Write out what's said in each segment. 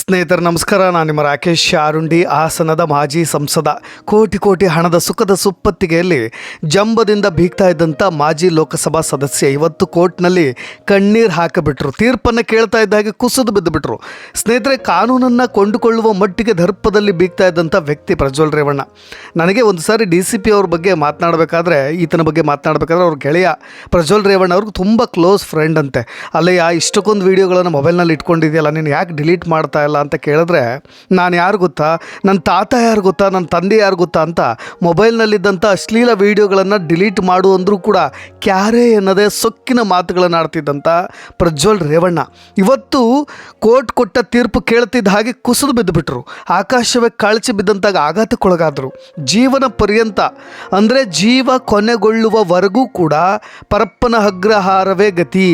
ಸ್ನೇಹಿತರೆ, ನಮಸ್ಕಾರ. ನಾನು ನಿಮ್ಮ ರಾಕೇಶ್ ಶಾರುಂಡಿ ಹಾಸನದ ಮಾಜಿ ಸಂಸದ. ಕೋಟಿ ಕೋಟಿ ಹಣದ ಸುಖದ ಸುಪ್ಪತ್ತಿಗೆಯಲ್ಲಿ ಜಂಬದಿಂದ ಬೀಗ್ತಾ ಇದ್ದಂಥ ಮಾಜಿ ಲೋಕಸಭಾ ಸದಸ್ಯ ಇವತ್ತು ಕೋರ್ಟ್ನಲ್ಲಿ ಕಣ್ಣೀರು ಹಾಕಿಬಿಟ್ರು. ತೀರ್ಪನ್ನು ಕೇಳ್ತಾ ಇದ್ದ ಹಾಗೆ ಕುಸಿದು ಬಿದ್ದುಬಿಟ್ರು. ಸ್ನೇಹಿತರೆ, ಕಾನೂನನ್ನು ಕೊಂಡುಕೊಳ್ಳುವ ಮಟ್ಟಿಗೆ ದರ್ಪದಲ್ಲಿ ಬೀಗ್ತಾ ಇದ್ದಂಥ ವ್ಯಕ್ತಿ ಪ್ರಜ್ವಲ್ ರೇವಣ್ಣ. ನನಗೆ ಒಂದು ಸಾರಿ ಡಿ ಸಿ ಪಿ ಅವ್ರ ಬಗ್ಗೆ ಮಾತನಾಡಬೇಕಾದ್ರೆ, ಈತನ ಬಗ್ಗೆ ಮಾತನಾಡಬೇಕಾದ್ರೆ ಅವ್ರ ಗೆಳೆಯ ಪ್ರಜ್ವಲ್ ರೇವಣ್ಣ ಅವ್ರಿಗೆ ತುಂಬ ಕ್ಲೋಸ್ ಫ್ರೆಂಡ್ ಅಂತೆ. ಅಲ್ಲಯ್ಯ, ಇಷ್ಟಕ್ಕೊಂದು ವೀಡಿಯೋಗಳನ್ನು ಮೊಬೈಲ್ನಲ್ಲಿ ಇಟ್ಕೊಂಡಿದೆಯಲ್ಲ ನೀನು ಯಾಕೆ ಡಿಲೀಟ್ ಮಾಡ್ತಾ ಇಲ್ಲ ಅಂತ ಕೇಳಿದ್ರೆ, ನಾನು ಯಾರು ಗೊತ್ತಾ? ನನ್ನ ತಾತ ಯಾರು ಗೊತ್ತಾ? ನನ್ನ ತಂದೆ ಯಾರು ಗೊತ್ತಾ? ಅಂತ ಮೊಬೈಲ್ನಲ್ಲಿದ್ದಂಥ ಅಶ್ಲೀಲ ವೀಡಿಯೋಗಳನ್ನು ಡಿಲೀಟ್ ಮಾಡು ಅಂದರೂ ಕೂಡ ಕ್ಯಾರೆ ಎನ್ನದೇ ಸೊಕ್ಕಿನ ಮಾತುಗಳನ್ನು ಆಡ್ತಿದ್ದಂಥ ಪ್ರಜ್ವಲ್ ರೇವಣ್ಣ. ಇವತ್ತು ಕೋರ್ಟ್ ಕೊಟ್ಟ ತೀರ್ಪು ಕೇಳ್ತಿದ್ದ ಹಾಗೆ ಕುಸಿದು ಬಿದ್ದುಬಿಟ್ರು ಆಕಾಶವೇ ಕಳಚಿ ಬಿದ್ದಂತಾಗ ಆಘಾತಕ್ಕೊಳಗಾದರು. ಜೀವನ ಪರ್ಯಂತ, ಅಂದರೆ ಜೀವ ಕೊನೆಗೊಳ್ಳುವವರೆಗೂ ಕೂಡ ಪರಪ್ಪನ ಅಗ್ರಹಾರವೇ ಗತಿ,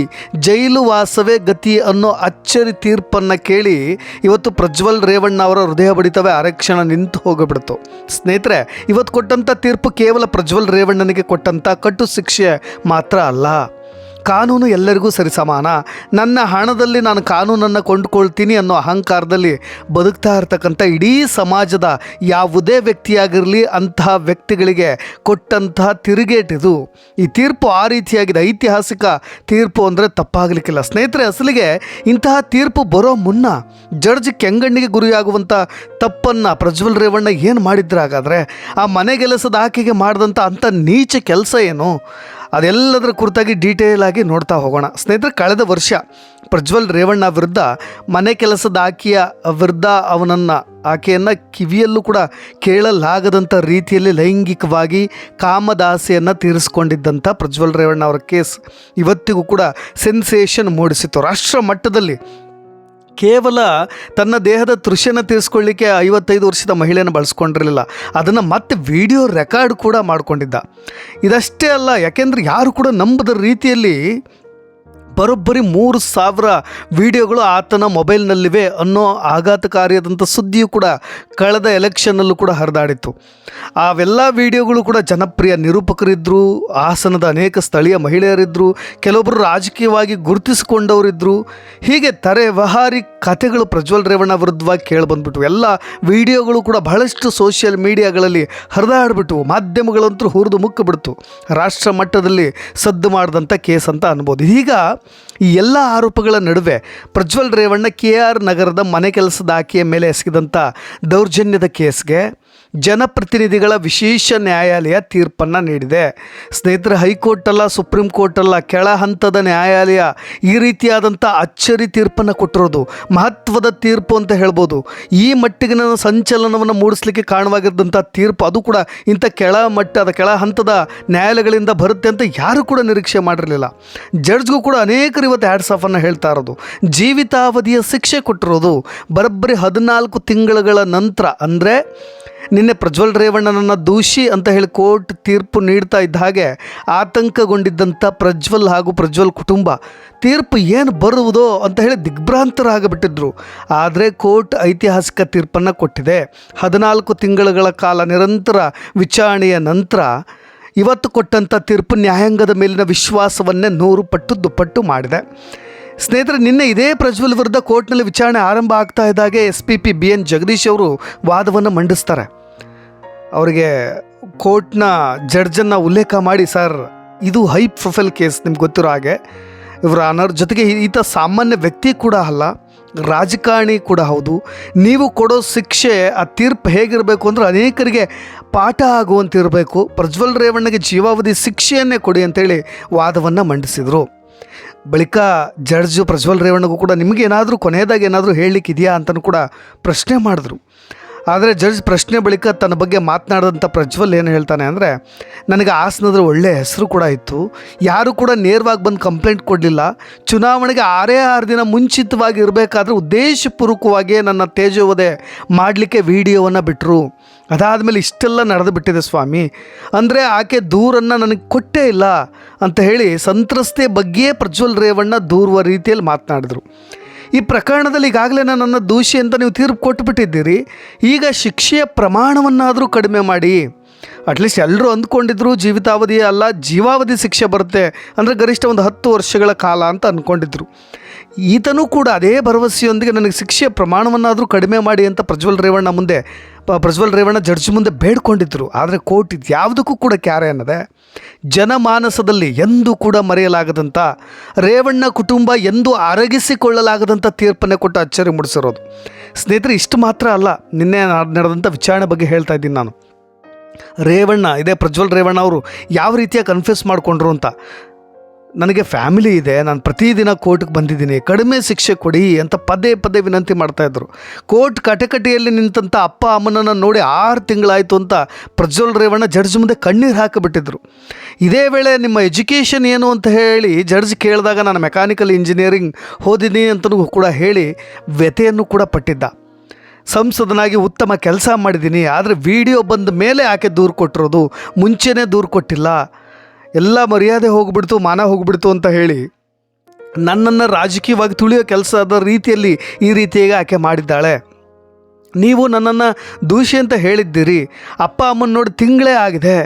ಜೈಲು ವಾಸವೇ ಗತಿ ಅನ್ನೋ ಅಚ್ಚರಿ ತೀರ್ಪನ್ನು ಕೇಳಿ ಇವತ್ತು ಪ್ರಜ್ವಲ್ ರೇವಣ್ಣ ಅವರ ಹೃದಯ ಬಡಿತವೇ ಆರಕ್ಷಣ ನಿಂತು ಹೋಗಿಬಿಡ್ತು. ಸ್ನೇಹಿತರೆ, ಇವತ್ತು ಕೊಟ್ಟಂಥ ತೀರ್ಪು ಕೇವಲ ಪ್ರಜ್ವಲ್ ರೇವಣ್ಣನಿಗೆ ಕೊಟ್ಟಂಥ ಕಟ್ಟು ಶಿಕ್ಷೆ ಮಾತ್ರ ಅಲ್ಲ. ಕಾನೂನು ಎಲ್ಲರಿಗೂ ಸರಿ ಸಮಾನ ನನ್ನ ಹಣದಲ್ಲಿ ನಾನು ಕಾನೂನನ್ನು ಕೊಂಡುಕೊಳ್ತೀನಿ ಅನ್ನೋ ಅಹಂಕಾರದಲ್ಲಿ ಬದುಕ್ತಾ ಇರ್ತಕ್ಕಂಥ ಇಡೀ ಸಮಾಜದ ಯಾವುದೇ ವ್ಯಕ್ತಿಯಾಗಿರಲಿ ಅಂತಹ ವ್ಯಕ್ತಿಗಳಿಗೆ ಕೊಟ್ಟಂತಹ ತಿರುಗೇಟಿದು ಈ ತೀರ್ಪು ಆ ರೀತಿಯಾಗಿದೆ. ಐತಿಹಾಸಿಕ ತೀರ್ಪು ಅಂದರೆ ತಪ್ಪಾಗಲಿಕ್ಕಿಲ್ಲ. ಸ್ನೇಹಿತರೆ, ಅಸಲಿಗೆ ಇಂತಹ ತೀರ್ಪು ಬರೋ ಮುನ್ನ ಜಡ್ಜ್ ಕೆಂಗಣ್ಣಿಗೆ ಗುರಿಯಾಗುವಂಥ ತಪ್ಪನ್ನು ಪ್ರಜ್ವಲ್ ರೇವಣ್ಣ ಏನು ಮಾಡಿದ್ರೆ ಹಾಗಾದರೆ ಆ ಮನೆಗೆಲಸದ ಆಕೆಗೆ ಮಾಡಿದಂಥ ಅಂಥ ನೀಚ ಕೆಲಸ ಏನು? ಅದೆಲ್ಲದರ ಕುರಿತಾಗಿ ಡೀಟೇಲ್ ಆಗಿ ನೋಡ್ತಾ ಹೋಗೋಣ. ಸ್ನೇಹಿತರೆ, ಕಳೆದ ವರ್ಷ ಪ್ರಜ್ವಲ್ ರೇವಣ್ಣ ವಿರುದ್ಧ, ಮನೆ ಕೆಲಸದ ಆಕೆಯ ವಿರುದ್ಧ ಅವನನ್ನು, ಆಕೆಯನ್ನು ಕಿವಿಯಲ್ಲೂ ಕೂಡ ಕೇಳಲಾಗದಂಥ ರೀತಿಯಲ್ಲಿ ಲೈಂಗಿಕವಾಗಿ ಕಾಮದಾಸೆಯನ್ನು ತೀರಿಸ್ಕೊಂಡಿದ್ದಂಥ ಪ್ರಜ್ವಲ್ ರೇವಣ್ಣ ಅವರ ಕೇಸ್ ಇವತ್ತಿಗೂ ಕೂಡ ಸೆನ್ಸೇಷನ್ ಮೂಡಿಸಿತ್ತು. ರಾಷ್ಟ್ರ ಮಟ್ಟದಲ್ಲಿ ಕೇವಲ ತನ್ನ ದೇಹದ ತೃಷ್ಯನ ತೀರಿಸ್ಕೊಳ್ಳಿಕ್ಕೆ ಐವತ್ತೈದು ವರ್ಷದ ಮಹಿಳೆಯನ್ನು ಬಳಸ್ಕೊಂಡಿರಲಿಲ್ಲ. ಅದನ್ನು ಮತ್ತೆ ವಿಡಿಯೋ ರೆಕಾರ್ಡ್ ಕೂಡ ಮಾಡಿಕೊಂಡಿದ್ದ. ಇದಷ್ಟೇ ಅಲ್ಲ, ಯಾಕೆಂದರೆ ಯಾರು ಕೂಡ ನಂಬದ ರೀತಿಯಲ್ಲಿ ಬರೋಬ್ಬರಿ ಮೂರು ಸಾವಿರ ವಿಡಿಯೋಗಳು ಆತನ ಮೊಬೈಲ್ನಲ್ಲಿವೆ ಅನ್ನೋ ಆಘಾತಕಾರಿಯಾದಂಥ ಸುದ್ದಿಯು ಕೂಡ ಕಳೆದ ಎಲೆಕ್ಷನ್ನಲ್ಲೂ ಕೂಡ ಹರಿದಾಡಿತ್ತು. ಅವೆಲ್ಲ ವಿಡಿಯೋಗಳು ಕೂಡ ಜನಪ್ರಿಯ ನಿರೂಪಕರಿದ್ದರು ಹಾಸನದ ಅನೇಕ ಸ್ಥಳೀಯ ಮಹಿಳೆಯರಿದ್ದರು ಕೆಲವೊಬ್ಬರು ರಾಜಕೀಯವಾಗಿ ಗುರುತಿಸಿಕೊಂಡವರಿದ್ದರು ಹೀಗೆ ತರೆವಹಾರಿ ಕಥೆಗಳು ಪ್ರಜ್ವಲ್ ರೇವಣ್ಣ ವಿರುದ್ಧವಾಗಿ ಕೇಳಿಬಂದ್ಬಿಟ್ಟು ಎಲ್ಲ ವಿಡಿಯೋಗಳು ಕೂಡ ಬಹಳಷ್ಟು ಸೋಷಿಯಲ್ ಮೀಡಿಯಾಗಳಲ್ಲಿ ಹರಿದಾಡ್ಬಿಟ್ವು. ಮಾಧ್ಯಮಗಳಂತೂ ಹುರಿದು ಮುಕ್ಕಿಬಿಡ್ತು. ರಾಷ್ಟ್ರ ಮಟ್ಟದಲ್ಲಿ ಸದ್ದು ಮಾಡಿದಂಥ ಕೇಸ್ ಅಂತ ಅನ್ಬೋದು. ಈಗ ಈ ಎಲ್ಲ ಆರೋಪಗಳ ನಡುವೆ ಪ್ರಜ್ವಲ್ ರೇವಣ್ಣ ಕೆ ಆರ್ ನಗರದ ಮನೆ ಕೆಲಸದ ಆಕೆಯ ಮೇಲೆ ಎಸಗಿದಂಥ ದೌರ್ಜನ್ಯದ ಕೇಸ್ಗೆ ಜನಪ್ರತಿನಿಧಿಗಳ ವಿಶೇಷ ನ್ಯಾಯಾಲಯ ತೀರ್ಪನ್ನು ನೀಡಿದೆ. ಸ್ನೇಹಿತರೆ ಹೈಕೋರ್ಟ್ ಅಲ್ಲ ಸುಪ್ರೀಂ ಕೋರ್ಟ್ ಅಲ್ಲ ಕೆಳ ಹಂತದ ನ್ಯಾಯಾಲಯ ಈ ರೀತಿಯಾದಂಥ ಅಚ್ಚರಿ ತೀರ್ಪನ್ನು ಕೊಟ್ಟಿರೋದು. ಮಹತ್ವದ ತೀರ್ಪು ಅಂತ ಹೇಳ್ಬೋದು. ಈ ಮಟ್ಟಿಗಿನ ಸಂಚಲನವನ್ನು ಮೂಡಿಸ್ಲಿಕ್ಕೆ ಕಾರಣವಾಗಿದ್ದಂಥ ತೀರ್ಪು ಅದು ಕೂಡ ಇಂಥ ಕೆಳ ಮಟ್ಟದ ಕೆಳ ಹಂತದ ನ್ಯಾಯಾಲಯಗಳಿಂದ ಬರುತ್ತೆ ಅಂತ ಯಾರು ಕೂಡ ನಿರೀಕ್ಷೆ ಮಾಡಿರಲಿಲ್ಲ. ಜಡ್ಜ್ಗೂ ಕೂಡ ಅನೇಕರು ಇವತ್ತು ಹ್ಯಾಡ್ಸ್ ಆಫನ್ನು ಹೇಳ್ತಾ ಇರೋದು. ಜೀವಿತಾವಧಿಯ ಶಿಕ್ಷೆ ಕೊಟ್ಟಿರೋದು. ಬರೋಬ್ಬರಿ ಹದಿನಾಲ್ಕು ತಿಂಗಳುಗಳ ನಂತರ ಅಂದರೆ ನಿನ್ನೆ ಪ್ರಜ್ವಲ್ ರೇವಣ್ಣನನ್ನು ದೂಷಿ ಅಂತ ಹೇಳಿ ಕೋರ್ಟ್ ತೀರ್ಪು ನೀಡ್ತಾ ಇದ್ದ ಹಾಗೆ ಆತಂಕಗೊಂಡಿದ್ದಂಥ ಪ್ರಜ್ವಲ್ ಹಾಗೂ ಪ್ರಜ್ವಲ್ ಕುಟುಂಬ, ತೀರ್ಪು ಏನು ಬರುವುದೋ ಅಂತ ಹೇಳಿ ದಿಗ್ಭ್ರಾಂತರಾಗಿಬಿಟ್ಟಿದ್ರು. ಆದರೆ ಕೋರ್ಟ್ ಐತಿಹಾಸಿಕ ತೀರ್ಪನ್ನು ಕೊಟ್ಟಿದೆ. ಹದಿನಾಲ್ಕು ತಿಂಗಳುಗಳ ಕಾಲ ನಿರಂತರ ವಿಚಾರಣೆಯ ನಂತರ ಇವತ್ತು ಕೊಟ್ಟಂಥ ತೀರ್ಪು ನ್ಯಾಯಾಂಗದ ಮೇಲಿನ ವಿಶ್ವಾಸವನ್ನೇ ನೂರು ಪಟ್ಟು ದುಪ್ಪಟ್ಟು ಮಾಡಿದೆ. ಸ್ನೇಹಿತರೆ, ನಿನ್ನೆ ಇದೇ ಪ್ರಜ್ವಲ್ ವಿರುದ್ಧ ಕೋರ್ಟ್ನಲ್ಲಿ ವಿಚಾರಣೆ ಆರಂಭ ಆಗ್ತಾ ಇದ್ದಾಗೆ S P P B N Jagadish ಅವರು ವಾದವನ್ನು ಮಂಡಿಸ್ತಾರೆ. ಅವರಿಗೆ ಕೋರ್ಟ್ನ ಜಡ್ಜನ್ನು ಉಲ್ಲೇಖ ಮಾಡಿ, ಸರ್, ಇದು ಹೈ ಪ್ರೊಫೈಲ್ ಕೇಸ್, ನಿಮ್ಗೆ ಗೊತ್ತಿರೋ ಹಾಗೆ. ಇವರು ಅನರ್ ಜೊತೆಗೆ ಈತ ಸಾಮಾನ್ಯ ವ್ಯಕ್ತಿ ಕೂಡ ಅಲ್ಲ, ರಾಜಕಾರಣಿ ಕೂಡ ಹೌದು. ನೀವು ಕೊಡೋ ಶಿಕ್ಷೆ, ಆ ತೀರ್ಪು ಹೇಗಿರಬೇಕು ಅಂದರೆ ಅನೇಕರಿಗೆ ಪಾಠ ಆಗುವಂತಿರಬೇಕು. ಪ್ರಜ್ವಲ್ ರೇವಣ್ಣಗೆ ಜೀವಾವಧಿ ಶಿಕ್ಷೆಯನ್ನೇ ಕೊಡಿ ಅಂತೇಳಿ ವಾದವನ್ನು ಮಂಡಿಸಿದರು. ಬಳಿಕ ಜಡ್ಜ್ ಪ್ರಜ್ವಲ್ ರೇವಣ್ಣಗೂ ಕೂಡ ನಿಮಗೆ ಏನಾದರೂ ಕೊನೆಯದಾಗಿ ಏನಾದರೂ ಹೇಳಲಿಕ್ಕಿದೆಯಾ ಅಂತಲೂ ಕೂಡ ಪ್ರಶ್ನೆ ಮಾಡಿದ್ರು. ಆದರೆ ಜಡ್ಜ್ ಪ್ರಶ್ನೆ ಬಳಿಕ ತನ್ನ ಬಗ್ಗೆ ಮಾತನಾಡಿದಂಥ ಪ್ರಜ್ವಲ್ ಏನು ಹೇಳ್ತಾನೆ ಅಂದರೆ, ನನಗೆ ಹಾಸನದ ಒಳ್ಳೆಯ ಹೆಸರು ಕೂಡ ಇತ್ತು. ಯಾರೂ ಕೂಡ ನೇರವಾಗಿ ಬಂದು ಕಂಪ್ಲೇಂಟ್ ಕೊಡಲಿಲ್ಲ. ಚುನಾವಣೆಗೆ ಆರೇ ಆರು ದಿನ ಮುಂಚಿತವಾಗಿ ಇರಬೇಕಾದ್ರೆ ಉದ್ದೇಶಪೂರ್ವಕವಾಗಿಯೇ ನನ್ನ ತೇಜೋವಧೆ ಮಾಡಲಿಕ್ಕೆ ವಿಡಿಯೋವನ್ನು ಬಿಟ್ಟರು ಅದಾದಮೇಲೆ ಇಷ್ಟೆಲ್ಲ ನಡೆದು ಬಿಟ್ಟಿದೆ ಸ್ವಾಮಿ. ಅಂದರೆ ಆಕೆ ದೂರನ್ನು ನನಗೆ ಕೊಟ್ಟೇ ಇಲ್ಲ ಅಂತ ಹೇಳಿ ಸಂತ್ರಸ್ತೆ ಬಗ್ಗೆಯೇ ಪ್ರಜ್ವಲ್ ರೇವಣ್ಣ ದೂರುವ ರೀತಿಯಲ್ಲಿ ಮಾತನಾಡಿದರು. ಈ ಪ್ರಕರಣದಲ್ಲಿ ಈಗಾಗಲೇ ನನ್ನ ದೋಷಿ ಅಂತ ನೀವು ತೀರ್ಪು ಕೊಟ್ಟುಬಿಟ್ಟಿದ್ದೀರಿ ಈಗ ಶಿಕ್ಷೆಯ ಪ್ರಮಾಣವನ್ನಾದರೂ ಕಡಿಮೆ ಮಾಡಿ. ಅಟ್ಲೀಸ್ಟ್ ಎಲ್ಲರೂ ಅಂದ್ಕೊಂಡಿದ್ರು ಜೀವಿತಾವಧಿ ಅಲ್ಲ, ಜೀವಾವಧಿ ಶಿಕ್ಷೆ ಬರುತ್ತೆ. ಅಂದರೆ ಗರಿಷ್ಠ ಒಂದು ಹತ್ತು ವರ್ಷಗಳ ಕಾಲ ಅಂತ ಅಂದ್ಕೊಂಡಿದ್ರು ಈತನೂ ಕೂಡ ಅದೇ ಭರವಸೆಯೊಂದಿಗೆ ನನಗೆ ಶಿಕ್ಷೆಯ ಪ್ರಮಾಣವನ್ನಾದರೂ ಕಡಿಮೆ ಮಾಡಿ ಅಂತ ಪ್ರಜ್ವಲ್ ರೇವಣ್ಣ ಮುಂದೆ ಪ್ರಜ್ವಲ್ ರೇವಣ್ಣ ಜಡ್ಜ್ ಮುಂದೆ ಬೇಡ್ಕೊಂಡಿದ್ದರು ಆದರೆ ಕೋರ್ಟ್ ಇದು ಯಾವುದಕ್ಕೂ ಕೂಡ ಕ್ಯಾರೆ ಅನ್ನದೆ. ಜನಮಾನಸದಲ್ಲಿ ಎಂದೂ ಕೂಡ ಮರೆಯಲಾಗದಂಥ ರೇವಣ್ಣ ಕುಟುಂಬ ಎಂದೂ ಅರಗಿಸಿಕೊಳ್ಳಲಾಗದಂಥ ತೀರ್ಪನ್ನೇ ಕೊಟ್ಟು ಅಚ್ಚರಿ ಮೂಡಿಸಿರೋದು. ಸ್ನೇಹಿತರೆ, ಇಷ್ಟು ಮಾತ್ರ ಅಲ್ಲ, ನಿನ್ನೆ ನಡೆದಂಥ ವಿಚಾರಣೆ ಬಗ್ಗೆ ಹೇಳ್ತಾ ಇದ್ದೀನಿ ನಾನು. ರೇವಣ್ಣ, ಇದೇ ಪ್ರಜ್ವಲ್ ರೇವಣ್ಣ ಅವರು ಯಾವ ರೀತಿಯ ಕನ್ಫ್ಯೂಸ್ ಮಾಡಿಕೊಂಡ್ರು ಅಂತ. ನನಗೆ ಫ್ಯಾಮಿಲಿ ಇದೆ, ನಾನು ಪ್ರತಿದಿನ ಕೋರ್ಟ್ಗೆ ಬಂದಿದ್ದೀನಿ, ಕಡಿಮೆ ಶಿಕ್ಷೆ ಕೊಡಿ ಅಂತ ಪದೇ ಪದೇ ವಿನಂತಿ ಮಾಡ್ತಾಯಿದ್ರು ಕೋರ್ಟ್ ಕಟಕಟಿಯಲ್ಲಿ ನಿಂತಂಥ ಅಪ್ಪ ಅಮ್ಮನನ್ನು ನೋಡಿ ಆರು ತಿಂಗಳಾಯಿತು ಅಂತ ಪ್ರಜ್ವಲ್ ರೇವಣ್ಣ ಜಡ್ಜ್ ಮುಂದೆ ಕಣ್ಣೀರು ಹಾಕಿಬಿಟ್ಟಿದ್ರು. ಇದೇ ವೇಳೆ ನಿಮ್ಮ ಎಜುಕೇಷನ್ ಏನು ಅಂತ ಹೇಳಿ ಜಡ್ಜ್ ಕೇಳಿದಾಗ ನಾನು ಮೆಕ್ಯಾನಿಕಲ್ ಇಂಜಿನಿಯರಿಂಗ್ ಓದಿದ್ದೀನಿ ಅಂತಲೂ ಕೂಡ ಹೇಳಿ ವ್ಯಥೆಯನ್ನು ಕೂಡ ಪಟ್ಟಿದ್ದ. ಸಂಸದನಾಗಿ ಉತ್ತಮ ಕೆಲಸ ಮಾಡಿದ್ದೀನಿ, ಆದರೆ ವಿಡಿಯೋ ಬಂದ ಮೇಲೆ ಆಕೆ ದೂರು ಕೊಟ್ಟಿರೋದು, ಮುಂಚೆನೇ ದೂರು ಕೊಟ್ಟಿಲ್ಲ. ಎಲ್ಲ ಮರ್ಯಾದೆ ಹೋಗ್ಬಿಡ್ತು, ಮಾನ ಹೋಗ್ಬಿಡ್ತು ಅಂತ ಹೇಳಿ ನನ್ನನ್ನು ರಾಜಕೀಯವಾಗಿ ತುಳಿಯೋ ಕೆಲಸದ ರೀತಿಯಲ್ಲಿ ಈ ರೀತಿಯಾಗಿ ಆಕೆ ಮಾಡಿದ್ದಾಳೆ. ನೀವು ನನ್ನನ್ನು ದೂಷಿ ಅಂತ ಹೇಳಿದ್ದೀರಿ, ಅಪ್ಪ ಅಮ್ಮನ ನೋಡಿ ತಿಂಗಳೇ ಆಗಿದೆ.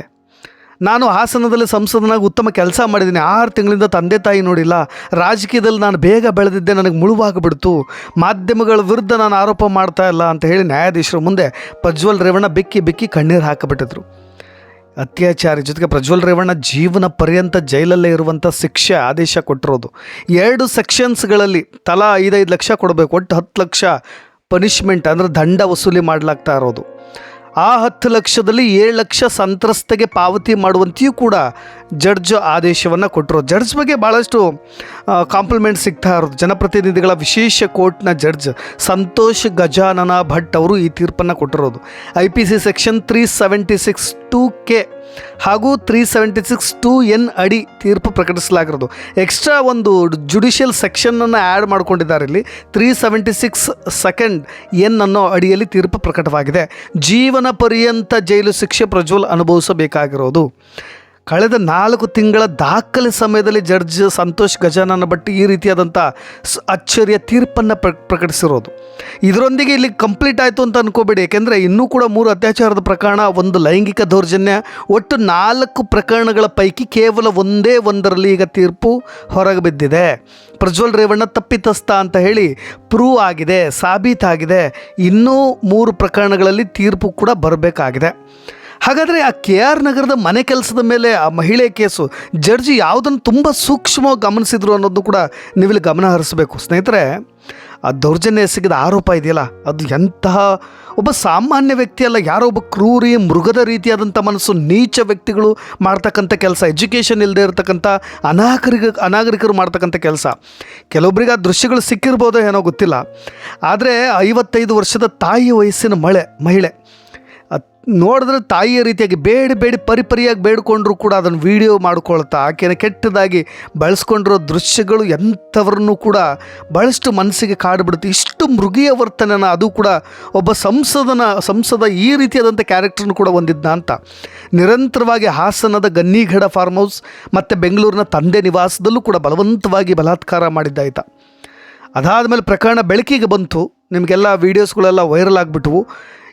ನಾನು ಹಾಸನದಲ್ಲಿ ಸಂಸದನಾಗಿ ಉತ್ತಮ ಕೆಲಸ ಮಾಡಿದ್ದೀನಿ, ಆರು ತಿಂಗಳಿಂದ ತಂದೆ ತಾಯಿ ನೋಡಿಲ್ಲ, ರಾಜಕೀಯದಲ್ಲಿ ನಾನು ಬೇಗ ಬೆಳೆದಿದ್ದೆ, ನನಗೆ ಮುಳುವಾಗಿಬಿಡ್ತು, ಮಾಧ್ಯಮಗಳ ವಿರುದ್ಧ ನಾನು ಆರೋಪ ಮಾಡ್ತಾ ಇಲ್ಲ ಅಂತ ಹೇಳಿ ನ್ಯಾಯಾಧೀಶರ ಮುಂದೆ ಪ್ರಜ್ವಲ್ ರೇವಣ್ಣ ಬಿಕ್ಕಿ ಬಿಕ್ಕಿ ಕಣ್ಣೀರು ಹಾಕಿಬಿಟ್ಟಿದ್ರು. ಅತ್ಯಾಚಾರಿ ಜೊತೆಗೆ ಪ್ರಜ್ವಲ್ ರೇವಣ್ಣ ಜೀವನ ಪರ್ಯಂತ ಜೈಲಲ್ಲೇ ಇರುವಂಥ ಶಿಕ್ಷೆ ಆದೇಶ ಕೊಟ್ಟಿರೋದು. ಎರಡು ಸೆಕ್ಷನ್ಸ್ಗಳಲ್ಲಿ ತಲಾ ಐದೈದು ಲಕ್ಷ ಕೊಡಬೇಕು, ಒಟ್ಟು ಹತ್ತು ಲಕ್ಷ ಪನಿಷ್ಮೆಂಟ್ ಅಂದರೆ ದಂಡ ವಸೂಲಿ ಮಾಡಲಾಗ್ತಾ ಇರೋದು. ಆ ಹತ್ತು ಲಕ್ಷದಲ್ಲಿ ಏಳು ಲಕ್ಷ ಸಂತ್ರಸ್ತೆಗೆ ಪಾವತಿ ಮಾಡುವಂತೆಯೂ ಕೂಡ ಜಡ್ಜ್ ಆದೇಶವನ್ನು ಕೊಟ್ಟರು. ಜಡ್ಜ್ ಬಗ್ಗೆ ಭಾಳಷ್ಟು ಕಾಂಪ್ಲಿಮೆಂಟ್ ಸಿಗ್ತಾ ಇರೋದು. ಜನಪ್ರತಿನಿಧಿಗಳ ವಿಶೇಷ ಕೋರ್ಟ್ನ ಜಡ್ಜ್ ಸಂತೋಷ್ ಗಜಾನನ ಭಟ್ ಅವರು ಈ ತೀರ್ಪನ್ನು ಕೊಟ್ಟಿರೋದು. I P C section three seventy six two K ಹಾಗೂ three seventy six two N ಅಡಿ ತೀರ್ಪು ಪ್ರಕಟಿಸಲಾಗಿರೋದು. ಎಕ್ಸ್ಟ್ರಾ ಒಂದು ಜುಡಿಷಿಯಲ್ ಸೆಕ್ಷನನ್ನು ಆ್ಯಡ್ ಮಾಡ್ಕೊಂಡಿದ್ದಾರೆ ಇಲ್ಲಿ. Three seventy six second N ಅನ್ನೋ ಅಡಿಯಲ್ಲಿ ತೀರ್ಪು ಪ್ರಕಟವಾಗಿದೆ. ಜೀವನ ಪರ್ಯಂತ ಜೈಲು ಶಿಕ್ಷೆ ಪ್ರಜ್ವಲ್ ಅನುಭವಿಸಬೇಕಾಗಿರೋದು. ಕಳೆದ ನಾಲ್ಕು ತಿಂಗಳ ದಾಖಲೆ ಸಮಯದಲ್ಲಿ ಜಡ್ಜ್ ಸಂತೋಷ್ ಗಜಾನನ ಭಟ್ ಈ ರೀತಿಯಾದಂಥ ಅಚ್ಚರಿಯ ತೀರ್ಪನ್ನು ಪ್ರ ಪ್ರಕಟಿಸಿರೋದು. ಇದರೊಂದಿಗೆ ಇಲ್ಲಿ ಕಂಪ್ಲೀಟ್ ಆಯಿತು ಅಂತ ಅನ್ಕೋಬೇಡಿ, ಯಾಕೆಂದರೆ ಇನ್ನೂ ಕೂಡ ಮೂರು ಅತ್ಯಾಚಾರದ ಪ್ರಕರಣ, ಒಂದು ಲೈಂಗಿಕ ದೌರ್ಜನ್ಯ, ಒಟ್ಟು ನಾಲ್ಕು ಪ್ರಕರಣಗಳ ಪೈಕಿ ಕೇವಲ ಒಂದೇ ಒಂದರಲ್ಲಿ ಈಗ ತೀರ್ಪು ಹೊರಗೆ ಬಿದ್ದಿದೆ. ಪ್ರಜ್ವಲ್ ರೇವಣ್ಣ ತಪ್ಪಿತಸ್ಥ ಅಂತ ಹೇಳಿ ಪ್ರೂವ್ ಆಗಿದೆ, ಸಾಬೀತಾಗಿದೆ. ಇನ್ನೂ ಮೂರು ಪ್ರಕರಣಗಳಲ್ಲಿ ತೀರ್ಪು ಕೂಡ ಬರಬೇಕಾಗಿದೆ. ಹಾಗಾದರೆ ಆ ಕೆ ಆರ್ ನಗರದ ಮನೆ ಕೆಲಸದ ಮೇಲೆ ಆ ಮಹಿಳೆ ಕೇಸು, ಜಡ್ಜಿ ಯಾವುದನ್ನು ತುಂಬ ಸೂಕ್ಷ್ಮವಾಗಿ ಗಮನಿಸಿದ್ರು ಅನ್ನೋದು ಕೂಡ ನೀವಿಲ್ಲಿ ಗಮನ ಹರಿಸಬೇಕು. ಸ್ನೇಹಿತರೆ, ಆ ದೌರ್ಜನ್ಯ ಎಸಗಿದ ಆರೋಪ ಇದೆಯಲ್ಲ, ಅದು ಎಂತಹ ಒಬ್ಬ ಸಾಮಾನ್ಯ ವ್ಯಕ್ತಿ ಅಲ್ಲ, ಯಾರೋ ಒಬ್ಬ ಕ್ರೂರಿ, ಮೃಗದ ರೀತಿಯಾದಂಥ ಮನಸ್ಸು, ನೀಚ ವ್ಯಕ್ತಿಗಳು ಮಾಡ್ತಕ್ಕಂಥ ಕೆಲಸ, ಎಜುಕೇಷನ್ ಇಲ್ಲದೆ ಇರತಕ್ಕಂಥ ಅನಾಗರಿಕ, ಅನಾಗರಿಕರು ಮಾಡ್ತಕ್ಕಂಥ ಕೆಲಸ. ಕೆಲವೊಬ್ಬರಿಗೆ ಆ ದೃಶ್ಯಗಳು ಸಿಕ್ಕಿರ್ಬೋದೋ ಏನೋ ಗೊತ್ತಿಲ್ಲ. ಆದರೆ ಐವತ್ತೈದು ವರ್ಷದ ತಾಯಿ ವಯಸ್ಸಿನ ಮಳೆ, ಮಹಿಳೆ ನೋಡಿದ್ರೆ ತಾಯಿಯ ರೀತಿಯಾಗಿ ಬೇಡಿ ಬೇಡಿ ಪರಿಪರಿಯಾಗಿ ಬೇಡಿಕೊಂಡ್ರೂ ಕೂಡ ಅದನ್ನು ವಿಡಿಯೋ ಮಾಡ್ಕೊಳ್ತಾ, ಆಕೆನ ಕೆಟ್ಟದಾಗಿ ಬಳಸ್ಕೊಂಡಿರೋ ದೃಶ್ಯಗಳು ಎಂಥವ್ರನ್ನೂ ಕೂಡ ಭಾಳಷ್ಟು ಮನಸ್ಸಿಗೆ ಕಾಡುಬಿಡುತ್ತೆ. ಇಷ್ಟು ಮೃಗೀಯ ವರ್ತನೆನ ಅದು ಕೂಡ ಒಬ್ಬ ಸಂಸದನ, ಸಂಸದ ಈ ರೀತಿಯಾದಂಥ ಕ್ಯಾರೆಕ್ಟರ್ನು ಕೂಡ ಹೊಂದಿದ್ದ ಅಂತ. ನಿರಂತರವಾಗಿ ಹಾಸನದ ಗನ್ನಿಘಡ ಫಾರ್ಮ್ ಹೌಸ್ ಮತ್ತು ಬೆಂಗಳೂರಿನ ತಂದೆ ನಿವಾಸದಲ್ಲೂ ಕೂಡ ಬಲವಂತವಾಗಿ ಬಲಾತ್ಕಾರ ಮಾಡಿದ್ದಾಯ್ತ. ಅದಾದಮೇಲೆ ಪ್ರಕರಣ ಬೆಳಕಿಗೆ ಬಂತು. ನಿಮಗೆಲ್ಲ ವೀಡಿಯೋಸ್ಗಳೆಲ್ಲ ವೈರಲ್ ಆಗಿಬಿಟ್ವು.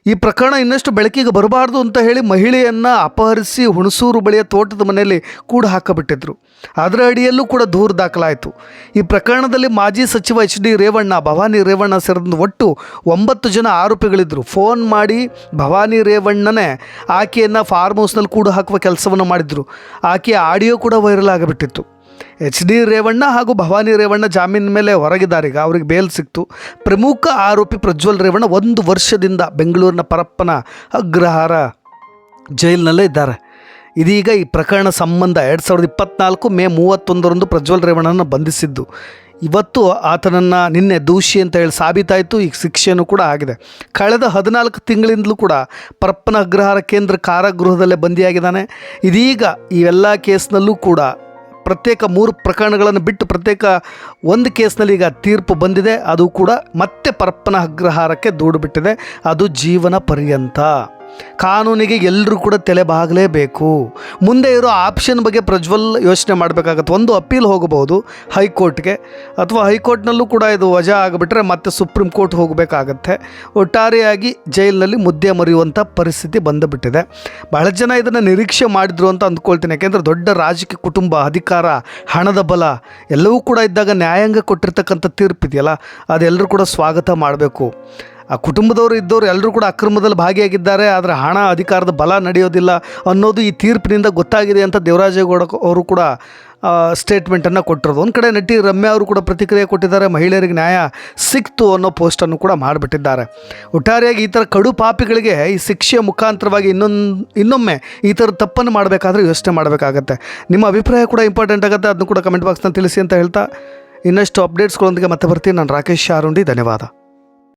ಈ ಪ್ರಕರಣ ಇನ್ನಷ್ಟು ಬೆಳಕಿಗೆ ಬರಬಾರ್ದು ಅಂತ ಹೇಳಿ ಮಹಿಳೆಯನ್ನು ಅಪಹರಿಸಿ ಹುಣಸೂರು ಬಳಿಯ ತೋಟದ ಮನೆಯಲ್ಲಿ ಕೂಡ ಹಾಕಬಿಟ್ಟಿದ್ರು. ಅದರ ಅಡಿಯಲ್ಲೂ ಕೂಡ ದೂರು ದಾಖಲಾಯಿತು. ಈ ಪ್ರಕರಣದಲ್ಲಿ ಮಾಜಿ ಸಚಿವ ಎಚ್ ಡಿ ರೇವಣ್ಣ, ಭವಾನಿ ರೇವಣ್ಣ ಸೇರಿದಂತೆ ಒಟ್ಟು ಒಂಬತ್ತು ಜನ ಆರೋಪಿಗಳಿದ್ದರು ಫೋನ್ ಮಾಡಿ ಭವಾನಿ ರೇವಣ್ಣನೇ ಆಕೆಯನ್ನು ಫಾರ್ಮ್ ಹೌಸ್ನಲ್ಲಿ ಕೂಡ ಹಾಕುವ ಕೆಲಸವನ್ನು ಮಾಡಿದರು. ಆಕೆಯ ಆಡಿಯೋ ಕೂಡ ವೈರಲ್ ಆಗಿಬಿಟ್ಟಿತ್ತು. ಎಚ್ ಡಿ ರೇವಣ್ಣ ಹಾಗೂ ಭವಾನಿ ರೇವಣ್ಣ ಜಾಮೀನ್ ಮೇಲೆ ಹೊರಗಿದ್ದಾರೆ. ಈಗ ಅವ್ರಿಗೆ ಬೇಲ್ ಸಿಕ್ತು. ಪ್ರಮುಖ ಆರೋಪಿ ಪ್ರಜ್ವಲ್ ರೇವಣ್ಣ ಒಂದು ವರ್ಷದಿಂದ ಬೆಂಗಳೂರಿನ ಪರಪ್ಪನ ಅಗ್ರಹಾರ ಜೈಲಿನಲ್ಲೇ ಇದ್ದಾರೆ. ಇದೀಗ ಈ ಪ್ರಕರಣ ಸಂಬಂಧ ಎರಡು ಸಾವಿರದ ಇಪ್ಪತ್ನಾಲ್ಕು ಮೇ ಮೂವತ್ತೊಂದರಂದು ಪ್ರಜ್ವಲ್ ರೇವಣ್ಣನ ಬಂಧಿಸಿದ್ದು. ಇವತ್ತು ಆತನನ್ನು ನಿನ್ನೆ ದೂಷಿ ಅಂತ ಹೇಳಿ ಸಾಬೀತಾಯಿತು. ಈಗ ಶಿಕ್ಷೆಯೂ ಕೂಡ ಆಗಿದೆ. ಕಳೆದ ಹದಿನಾಲ್ಕು ತಿಂಗಳಿಂದಲೂ ಕೂಡ ಪರಪ್ಪನ ಅಗ್ರಹಾರ ಕೇಂದ್ರ ಕಾರಾಗೃಹದಲ್ಲೇ ಬಂದಿಯಾಗಿದ್ದಾನೆ. ಇದೀಗ ಈ ಎಲ್ಲ ಕೇಸ್ನಲ್ಲೂ ಕೂಡ ಪ್ರತ್ಯೇಕ ಮೂರು ಪ್ರಕರಣಗಳನ್ನು ಬಿಟ್ಟು ಪ್ರತ್ಯೇಕ ಒಂದು ಕೇಸ್ನಲ್ಲಿ ಈಗ ತೀರ್ಪು ಬಂದಿದೆ. ಅದು ಕೂಡ ಮತ್ತೆ ಪರಪ್ಪನ ಅಗ್ರಹಾರಕ್ಕೆ ದೂಡುಬಿಟ್ಟಿದೆ. ಅದು ಜೀವನ ಪರ್ಯಂತ. ಕಾನೂನಿಗೆ ಎಲ್ಲರೂ ಕೂಡ ತಲೆ ಬಾಗಲೇಬೇಕು. ಮುಂದೆ ಇರೋ ಆಪ್ಷನ್ ಬಗ್ಗೆ ಪ್ರಜ್ವಲ್ ಯೋಚನೆ ಮಾಡಬೇಕಾಗತ್ತೆ. ಒಂದು ಅಪೀಲ್ ಹೋಗಬಹುದು ಹೈಕೋರ್ಟ್ಗೆ. ಅಥವಾ ಹೈಕೋರ್ಟ್ನಲ್ಲೂ ಕೂಡ ಇದು ವಜಾ ಆಗಿಬಿಟ್ರೆ ಮತ್ತೆ ಸುಪ್ರೀಂ ಕೋರ್ಟ್ ಹೋಗಬೇಕಾಗತ್ತೆ. ಒಟ್ಟಾರೆಯಾಗಿ ಜೈಲಿನಲ್ಲಿ ಮುದ್ದೆ ಮರೆಯುವಂಥ ಪರಿಸ್ಥಿತಿ ಬಂದುಬಿಟ್ಟಿದೆ. ಬಹಳ ಜನ ಇದನ್ನು ನಿರೀಕ್ಷೆ ಮಾಡಿದ್ರು ಅಂತ ಅಂದ್ಕೊಳ್ತೀನಿ. ಯಾಕೆಂದರೆ ದೊಡ್ಡ ರಾಜಕೀಯ ಕುಟುಂಬ, ಅಧಿಕಾರ, ಹಣದ ಬಲ ಎಲ್ಲವೂ ಕೂಡ ಇದ್ದಾಗ ನ್ಯಾಯಾಂಗ ಕೊಟ್ಟಿರ್ತಕ್ಕಂಥ ತೀರ್ಪಿದೆಯಲ್ಲ ಅದೆಲ್ಲರೂ ಕೂಡ ಸ್ವಾಗತ ಮಾಡಬೇಕು. ಆ ಕುಟುಂಬದವರು ಇದ್ದವರು ಎಲ್ಲರೂ ಕೂಡ ಅಕ್ರಮದಲ್ಲಿ ಭಾಗಿಯಾಗಿದ್ದಾರೆ, ಆದರೆ ಹಣ ಅಧಿಕಾರದ ಬಲ ನಡೆಯೋದಿಲ್ಲ ಅನ್ನೋದು ಈ ತೀರ್ಪಿನಿಂದ ಗೊತ್ತಾಗಿದೆ ಅಂತ ದೇವರಾಜೇಗೌಡ ಅವರು ಕೂಡ ಸ್ಟೇಟ್ಮೆಂಟನ್ನು ಕೊಟ್ಟಿರೋದು. ಒಂದು ಕಡೆ ನಟಿ ರಮ್ಯಾ ಅವರು ಕೂಡ ಪ್ರತಿಕ್ರಿಯೆ ಕೊಟ್ಟಿದ್ದಾರೆ, ಮಹಿಳೆಯರಿಗೆ ನ್ಯಾಯ ಸಿಕ್ತು ಅನ್ನೋ ಪೋಸ್ಟನ್ನು ಕೂಡ ಮಾಡಿಬಿಟ್ಟಿದ್ದಾರೆ. ಒಟ್ಟಾರೆಯಾಗಿ ಈ ಥರ ಕಡು ಪಾಪಿಗಳಿಗೆ ಈ ಶಿಕ್ಷೆಯ ಮುಖಾಂತರವಾಗಿ ಇನ್ನೊಂದು, ಇನ್ನೊಮ್ಮೆ ಈ ಥರ ತಪ್ಪನ್ನು ಮಾಡಬೇಕಾದ್ರೆ ಯೋಚನೆ ಮಾಡಬೇಕಾಗತ್ತೆ. ನಿಮ್ಮ ಅಭಿಪ್ರಾಯ ಕೂಡ ಇಂಪಾರ್ಟೆಂಟ್ ಆಗುತ್ತೆ, ಅದನ್ನು ಕೂಡ ಕಮೆಂಟ್ ಬಾಕ್ಸ್ನ ತಿಳಿಸಿ ಅಂತ ಹೇಳ್ತಾ ಇನ್ನಷ್ಟು ಅಪ್ಡೇಟ್ಸ್ಗಳೊಂದಿಗೆ ಮತ್ತೆ ಬರ್ತೀನಿ. ನಾನು ರಾಕೇಶ್ ಶಾರುಂಡಿ ಧನ್ಯವಾದ.